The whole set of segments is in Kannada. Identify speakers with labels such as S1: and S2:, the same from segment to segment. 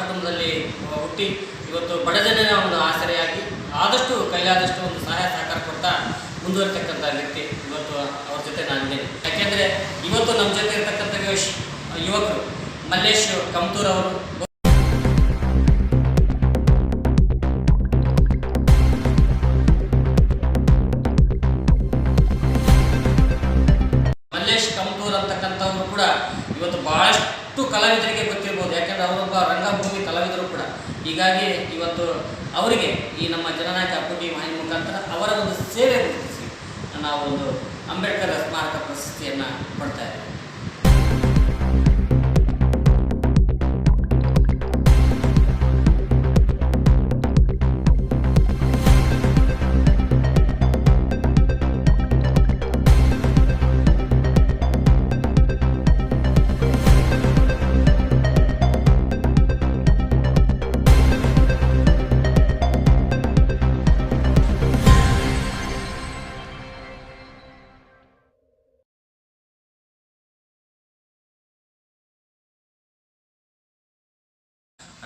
S1: ಕುಟುಂಬದಲ್ಲಿ ಹುಟ್ಟಿ ಇವತ್ತು ಬಡ ಜನರ ಒಂದು ಆಸರೆಯಾಗಿ ಆದಷ್ಟು ಕೈಲಾದಷ್ಟು ಒಂದು ಸಹಾಯ ಸಹಕಾರ ಕೊಡ್ತಾ ಮುಂದುವರಿತಕ್ಕಂಥ ವ್ಯಕ್ತಿ ಇವತ್ತು ಅವ್ರ ಜೊತೆ ನಾನಿದ್ದೇನೆ. ಯಾಕೆಂದರೆ ಇವತ್ತು ನಮ್ಮ ಜೊತೆ ಇರತಕ್ಕಂಥ ಯುವಕರು ಮಲ್ಲೇಶ್ ಕಮ್ತೂರ್ ಅವರು ಗೊತ್ತಿರ್ಬೋದು. ಯಾಕೆಂದ್ರೆ ಅವರೊಬ್ಬ ರಂಗಭೂಮಿ ಕಲಾವಿದರು ಕೂಡ. ಹೀಗಾಗಿ ಇವತ್ತು ಅವರಿಗೆ ಈ ನಮ್ಮ ಜನನಾಯಕ ಅಪ್ಪುಟಿ ವಾಹಿನಿ ಮುಖಾಂತರ ಅವರ ಒಂದು ಸೇವೆ ಗುರುತಿಸಿ. ನಾವು ಒಂದು ಅಂಬೇಡ್ಕರ್ ಸ್ಮಾರಕ ಪ್ರಶಸ್ತಿಯನ್ನು ಕೊಡ್ತಾ ಇದ್ದೇವೆ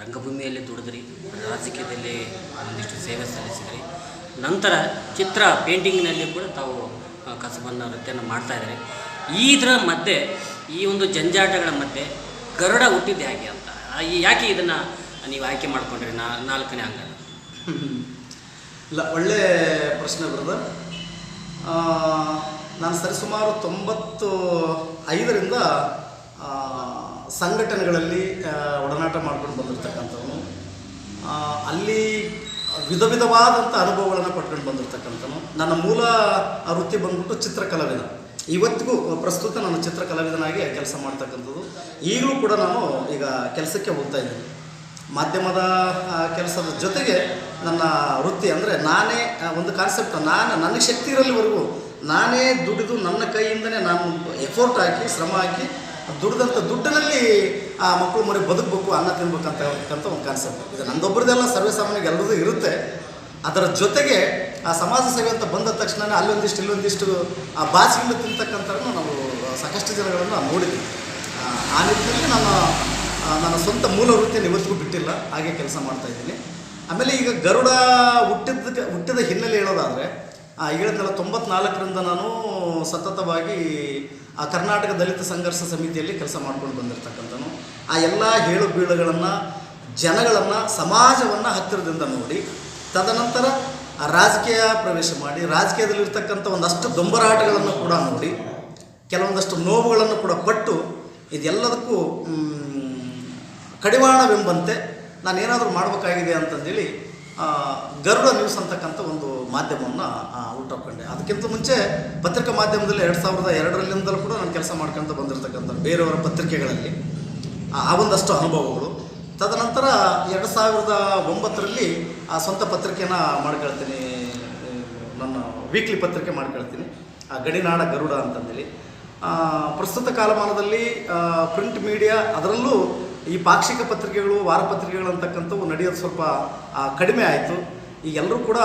S1: ರಂಗಭೂಮಿಯಲ್ಲಿ ದುಡಿದ್ರಿ, ರಾಜಕೀಯದಲ್ಲಿ ಒಂದಿಷ್ಟು ಸೇವೆ ಸಲ್ಲಿಸಿದ್ರಿ. ನಂತರ ಚಿತ್ರ ಪೇಂಟಿಂಗ್ನಲ್ಲಿ ಕೂಡ ತಾವು ಕಸಬನ್ನು ವೃತ್ತಿಯನ್ನು ಮಾಡ್ತಾ ಇದ್ದಾರೆ ಇದರ ಮಧ್ಯೆ, ಈ ಒಂದು ಜಂಜಾಟಗಳ ಮಧ್ಯೆ ಗರುಡ ಹುಟ್ಟಿದ್ದೆ ಹಾಗೆ ಅಂತ. ಯಾಕೆ ಇದನ್ನು ನೀವು ಆಯ್ಕೆ ಮಾಡಿಕೊಂಡ್ರಿ ನಾ, ನಾಲ್ಕನೇ ಅಂಗ
S2: ಇಲ್ಲ, ಒಳ್ಳೆ ಪ್ರಶ್ನೆ ಬರೋದು ನಾನು ಸರಿಸುಮಾರು ತೊಂಬತ್ತು ಐದರಿಂದ ಸಂಘಟನೆಗಳಲ್ಲಿ ಒಡನಾಟ ಮಾಡ್ಕೊಂಡು ಬಂದಿರ್ತಕ್ಕಂಥವನು ಅಲ್ಲಿ ವಿಧ ವಿಧವಾದಂಥ ಅನುಭವಗಳನ್ನು ಪಟ್ಕೊಂಡು ಬಂದಿರ್ತಕ್ಕಂಥನು ನನ್ನ ಮೂಲ ವೃತ್ತಿ ಬಂದ್ಬಿಟ್ಟು ಚಿತ್ರಕಲಾವಿದ. ಇವತ್ತಿಗೂ ಪ್ರಸ್ತುತ ನಾನು ಚಿತ್ರಕಲಾವಿದನಾಗಿ ಕೆಲಸ ಮಾಡ್ತಕ್ಕಂಥದ್ದು. ಈಗಲೂ ಕೂಡ ನಾನು ಈಗ ಕೆಲಸಕ್ಕೆ ಹೋಗ್ತಾ ಇದ್ದೀನಿ. ಮಾಧ್ಯಮದ ಕೆಲಸದ ಜೊತೆಗೆ ನನ್ನ ವೃತ್ತಿ ಅಂದರೆ ನಾನೇ ಒಂದು ಕಾನ್ಸೆಪ್ಟ್ ನಾನು, ನನಗೆ ಶಕ್ತಿ ಇರಲಿವರೆಗೂ ನಾನೇ ದುಡಿದು ನನ್ನ ಕೈಯಿಂದನೇ ನಾನು ಎಫೋರ್ಟ್ ಹಾಕಿ, ಶ್ರಮ ಹಾಕಿ ದುಡಿದಂಥ ದುಡ್ಡಿನಲ್ಲಿ ಆ ಮಕ್ಕಳು ಮರಿ ಬದುಕಬೇಕು ಅನ್ನ ತಿನ್ಬೇಕಂತ ಅಂತಕ್ಕಂಥ ಒಂದು ಕಾನ್ಸೆಪ್ಟ್ ಇದು ನಂದೊಬ್ಬರದೆಲ್ಲ ಸರ್ವೇಸಾಮಾನ್ಯಗೆ ಎಲ್ಲರದು ಇರುತ್ತೆ. ಅದರ ಜೊತೆಗೆ ಆ ಸಮಾಜ ಸೇವೆ ಅಂತ ಬಂದ ತಕ್ಷಣ ಅಲ್ಲೊಂದಿಷ್ಟು ಇಲ್ಲೊಂದಿಷ್ಟು ಆ ಬಾಸಿಗಳು ತಿಂತಕ್ಕಂಥವ್ರನ್ನ ನಾವು ಸಾಕಷ್ಟು ಜನಗಳನ್ನು ನೋಡಿದ್ದೀವಿ ಆ, ನಿಟ್ಟಿನಲ್ಲಿ ನಾನು ನನ್ನ ಸ್ವಂತ ಮೂಲ ವೃತ್ತಿಯನ್ನು ಇವತ್ತಿಗೂ ಬಿಟ್ಟಿಲ್ಲ. ಹಾಗೆ ಕೆಲಸ ಮಾಡ್ತಾ ಇದ್ದೀನಿ. ಆಮೇಲೆ ಈಗ ಗರುಡ ಹುಟ್ಟಿದ ಹುಟ್ಟಿದ ಹಿನ್ನೆಲೆ ಹೇಳೋದಾದರೆ ಹೇಳಿದ್ನಲ್ಲ ತೊಂಬತ್ನಾಲ್ಕರಿಂದ ನಾನು ಸತತವಾಗಿ ಆ ಕರ್ನಾಟಕ ದಲಿತ ಸಂಘರ್ಷ ಸಮಿತಿಯಲ್ಲಿ ಕೆಲಸ ಮಾಡ್ಕೊಂಡು ಬಂದಿರತಕ್ಕಂಥನು ಆ ಎಲ್ಲ ಹೇಳು ಬೀಳುಗಳನ್ನು, ಜನಗಳನ್ನು, ಸಮಾಜವನ್ನು ಹತ್ತಿರದಿಂದ ನೋಡಿ, ತದನಂತರ ಆ ರಾಜಕೀಯ ಪ್ರವೇಶ ಮಾಡಿ, ರಾಜಕೀಯದಲ್ಲಿರ್ತಕ್ಕಂಥ ಒಂದಷ್ಟು ದೊಂಬರಾಟಗಳನ್ನು ಕೂಡ ನೋಡಿ, ಕೆಲವೊಂದಷ್ಟು ನೋವುಗಳನ್ನು ಕೂಡ ಪಟ್ಟು ಇದೆಲ್ಲದಕ್ಕೂ ಕಡಿವಾಣವೆಂಬಂತೆ ನಾನೇನಾದರೂ ಮಾಡಬೇಕಾಗಿದೆ ಅಂತಂದೇಳಿ ಗರುಡ ನ್ಯೂಸ್ ಅಂತಕ್ಕಂಥ ಒಂದು ಮಾಧ್ಯಮವನ್ನು ಹುಟ್ಟುಕೊಂಡೆ ಅದಕ್ಕಿಂತ ಮುಂಚೆ ಪತ್ರಿಕಾ ಮಾಧ್ಯಮದಲ್ಲಿ ಎರಡು ಸಾವಿರದ ಎರಡರಲ್ಲಿಂದಲೂ ಕೂಡ ನಾನು ಕೆಲಸ ಮಾಡ್ಕೊತ ಬಂದಿರತಕ್ಕಂಥ ಬೇರೆಯವರ ಪತ್ರಿಕೆಗಳಲ್ಲಿ, ಆ ಒಂದಷ್ಟು ಅನುಭವಗಳು. ತದನಂತರ ಎರಡು ಸಾವಿರದ ಒಂಬತ್ತರಲ್ಲಿ ಆ ಸ್ವಂತ ಪತ್ರಿಕೆನ ಮಾಡ್ಕೊಳ್ತೀನಿ ನನ್ನ ವೀಕ್ಲಿ ಪತ್ರಿಕೆ ಮಾಡ್ಕೊಳ್ತೀನಿ, ಆ, ಗಡಿನಾಡ ಗರುಡ ಅಂತಂದೇಳಿ. ಪ್ರಸ್ತುತ ಕಾಲಮಾನದಲ್ಲಿ ಪ್ರಿಂಟ್ ಮೀಡಿಯಾ ಅದರಲ್ಲೂ ಈ ಪಾಕ್ಷಿಕ ಪತ್ರಿಕೆಗಳು ವಾರಪತ್ರಿಕೆಗಳು ಅಂತಕ್ಕಂಥವು ನಡೆಯೋದು ಸ್ವಲ್ಪ ಕಡಿಮೆ ಆಯಿತು. ಈಗ ಎಲ್ಲರೂ ಕೂಡ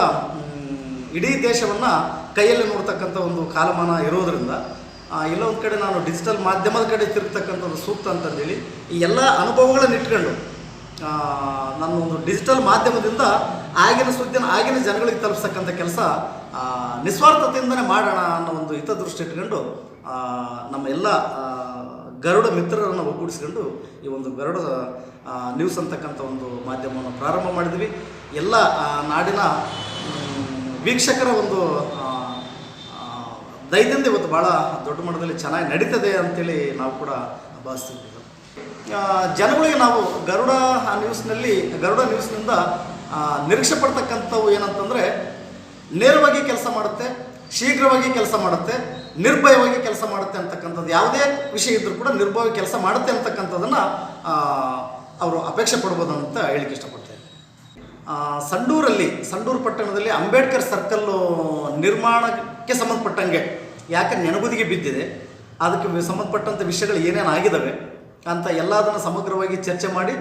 S2: ಇಡೀ ದೇಶವನ್ನು ಕೈಯಲ್ಲಿ ನೋಡ್ತಕ್ಕಂಥ ಒಂದು ಕಾಲಮಾನ ಇರೋದರಿಂದ ಎಲ್ಲೋ ಒಂದು ಕಡೆ ನಾನು ಡಿಜಿಟಲ್ ಮಾಧ್ಯಮದ ಕಡೆ ತಿರುಗ್ತಕ್ಕಂಥ ಒಂದು ಸೂಕ್ತ ಅಂತಂದೇಳಿ ಈ ಎಲ್ಲ ಅನುಭವಗಳನ್ನು ಇಟ್ಕೊಂಡು ನನ್ನ ಒಂದು ಡಿಜಿಟಲ್ ಮಾಧ್ಯಮದಿಂದ ಆಗಿನ ಸುದ್ದಿನ ಆಗಿನ ಜನಗಳಿಗೆ ತಲುಪಿಸ್ತಕ್ಕಂಥ ಕೆಲಸ ನಿಸ್ವಾರ್ಥತೆಯಿಂದನೇ ಮಾಡೋಣ ಅನ್ನೋ ಒಂದು ಹಿತದೃಷ್ಟಿ ಇಟ್ಕೊಂಡು ನಮ್ಮ ಎಲ್ಲ ಗರುಡ ಮಿತ್ರರನ್ನು ಒಗ್ಗೂಡಿಸ್ಕೊಂಡು ಈ ಒಂದು ಗರುಡ ನ್ಯೂಸ್ ಅಂತಕ್ಕಂಥ ಒಂದು ಮಾಧ್ಯಮವನ್ನು ಪ್ರಾರಂಭ ಮಾಡಿದ್ವಿ. ಎಲ್ಲ ನಾಡಿನ ವೀಕ್ಷಕರ ಒಂದು ಆ, ಇವತ್ತು ಭಾಳ ದೊಡ್ಡ ಮಟ್ಟದಲ್ಲಿ ಚೆನ್ನಾಗಿ ನಡೀತದೆ ಅಂತೇಳಿ ನಾವು ಕೂಡ ಭಾವಿಸ್ತಿದ್ದೀವಿ. ಜನಗಳಿಗೆ ನಾವು ಗರುಡ ನ್ಯೂಸ್ನಲ್ಲಿ ಗರುಡ ನ್ಯೂಸ್ನಿಂದ ನಿರೀಕ್ಷೆ ಪಡ್ತಕ್ಕಂಥವು ಏನಂತಂದರೆ ನೇರವಾಗಿ ಕೆಲಸ ಮಾಡುತ್ತೆ ಶೀಘ್ರವಾಗಿ ಕೆಲಸ ಮಾಡುತ್ತೆ ನಿರ್ಭಯವಾಗಿ ಕೆಲಸ ಮಾಡುತ್ತೆ ಅಂತಕ್ಕಂಥದ್ದು. ಯಾವುದೇ ವಿಷಯ ಇದ್ದರೂ ಕೂಡ ನಿರ್ಭಯವಾಗಿ ಕೆಲಸ ಮಾಡುತ್ತೆ ಅಂತಕ್ಕಂಥದ್ದನ್ನು ಅವರು ಅಪೇಕ್ಷೆ ಪಡ್ಬೋದು ಅಂತ ಹೇಳಿಕ್ಕೆ ಇಷ್ಟಪಡ್ತೇನೆ. ಆ, ಸಂಡೂರಲ್ಲಿ, ಸಂಡೂರು ಪಟ್ಟಣದಲ್ಲಿ ಅಂಬೇಡ್ಕರ್ ಸರ್ಕಲ್ಲು ನಿರ್ಮಾಣಕ್ಕೆ ಸಂಬಂಧಪಟ್ಟಂಗೆ ಯಾಕೆ ನೆನಗುದಿಗೆ ಬಿದ್ದಿದೆ, ಅದಕ್ಕೆ ಸಂಬಂಧಪಟ್ಟಂಥ ವಿಷಯಗಳು ಏನೇನು ಆಗಿದ್ದಾವೆ ಅಂತ ಎಲ್ಲದನ್ನು ಸಮಗ್ರವಾಗಿ ಚರ್ಚೆ ಮಾಡಿ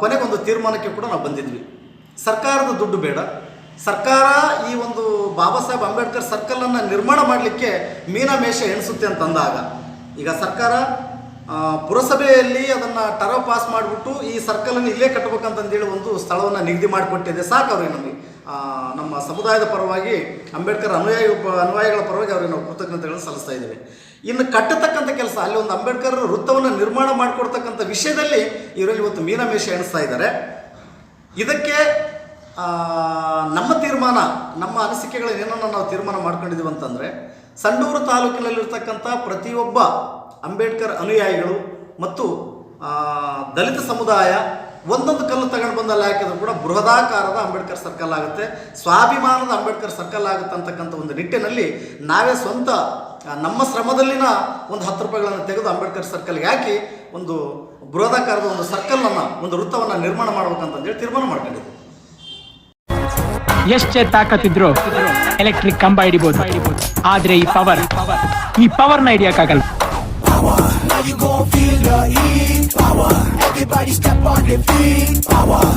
S2: ಕೊನೆಗೊಂದು ತೀರ್ಮಾನಕ್ಕೆ ಕೂಡ ನಾವು ಬಂದಿದ್ವಿ. ಸರ್ಕಾರದ ದುಡ್ಡು ಬೇಡ. ಸರ್ಕಾರ ಈ ಒಂದು ಬಾಬಾ ಸಾಹೇಬ್ ಅಂಬೇಡ್ಕರ್ ಸರ್ಕಲನ್ನು ನಿರ್ಮಾಣ ಮಾಡಲಿಕ್ಕೆ ಮೀನಮೇಷ ಎಣಿಸುತ್ತೆ ಅಂತಂದಾಗ ಈಗ ಸರ್ಕಾರ ಪುರಸಭೆಯಲ್ಲಿ ಅದನ್ನು ಟರ ಪಾಸ್ ಮಾಡಿಬಿಟ್ಟು ಈ ಸರ್ಕಲನ್ನು ಇಲ್ಲೇ ಕಟ್ಟಬೇಕಂತಂದೇಳಿ ಒಂದು ಸ್ಥಳವನ್ನು ನಿಗದಿ ಮಾಡಿಕೊಟ್ಟಿದೆ. ಸಾಕು ಅವ್ರಿಗೆ ನಮಗೆ. ನಮ್ಮ ಸಮುದಾಯದ ಪರವಾಗಿ, ಅಂಬೇಡ್ಕರ್ ಅನುಯಾಯಿ ಅನುಯಾಯಿಗಳ ಪರವಾಗಿ ಅವ್ರಿಗೆ ನಾವು ಕೃತಜ್ಞತೆಗಳನ್ನು ಸಲ್ಲಿಸ್ತಾ ಇದ್ದೇವೆ. ಇನ್ನು ಕಟ್ಟತಕ್ಕಂಥ ಕೆಲಸ, ಅಲ್ಲಿ ಒಂದು ಅಂಬೇಡ್ಕರ್ ವೃತ್ತವನ್ನು ನಿರ್ಮಾಣ ಮಾಡಿಕೊಡ್ತಕ್ಕಂಥ ವಿಷಯದಲ್ಲಿ ಇವರಲ್ಲಿ ಇವತ್ತು ಮೀನಮೇಷ ಎಣಿಸ್ತಾ ಇದ್ದಾರೆ. ಇದಕ್ಕೆ ನಮ್ಮ ತೀರ್ಮಾನ, ನಮ್ಮ ಅನಿಸಿಕೆಗಳ ಏನನ್ನು ನಾವು ತೀರ್ಮಾನ ಮಾಡ್ಕೊಂಡಿದ್ದೀವಿ ಅಂತಂದರೆ ಸಂಡೂರು ತಾಲೂಕಿನಲ್ಲಿರ್ತಕ್ಕಂಥ ಪ್ರತಿಯೊಬ್ಬ ಅಂಬೇಡ್ಕರ್ ಅನುಯಾಯಿಗಳು ಮತ್ತು ದಲಿತ ಸಮುದಾಯ ಒಂದೊಂದು ಕಲ್ಲು ತಗೊಂಡು ಬಂದಲ್ಲಿ ಹಾಕಿದ್ರು ಕೂಡ ಬೃಹದಾಕಾರದ ಅಂಬೇಡ್ಕರ್ ಸರ್ಕಲ್ ಆಗುತ್ತೆ. ಸ್ವಾಭಿಮಾನದ ಅಂಬೇಡ್ಕರ್ ಸರ್ಕಲ್ ಆಗುತ್ತೆ ಅಂತಕ್ಕಂಥ ಒಂದು ನಿಟ್ಟಿನಲ್ಲಿ ನಾವೇ ಸ್ವಂತ ನಮ್ಮ ಶ್ರಮದಲ್ಲಿನ ಒಂದು ಹತ್ತು ರೂಪಾಯಿಗಳನ್ನು ತೆಗೆದು ಅಂಬೇಡ್ಕರ್ ಸರ್ಕಲ್ಗೆ ಹಾಕಿ ಒಂದು ಬೃಹದಾಕಾರದ ಒಂದು ಸರ್ಕಲನ್ನು ಒಂದು ವೃತ್ತವನ್ನು ನಿರ್ಮಾಣ ಮಾಡ್ಬೇಕಂತಂದೇಳಿ ತೀರ್ಮಾನ ಮಾಡ್ಕೊಂಡಿದ್ವಿ
S3: ಎಷ್ಟೇ ತಾಕತ್ತಿದ್ರು ಎಲೆಕ್ಟ್ರಿಕ್ ಕಂಬ ಹಿಡಿಬಹುದು ಆದ್ರೆ ಈ ಪವರ್ ಈ ಪವರ್ನ ಹಿಡಿಯಕ್ಕಾಗಲ್ಲ
S4: Power,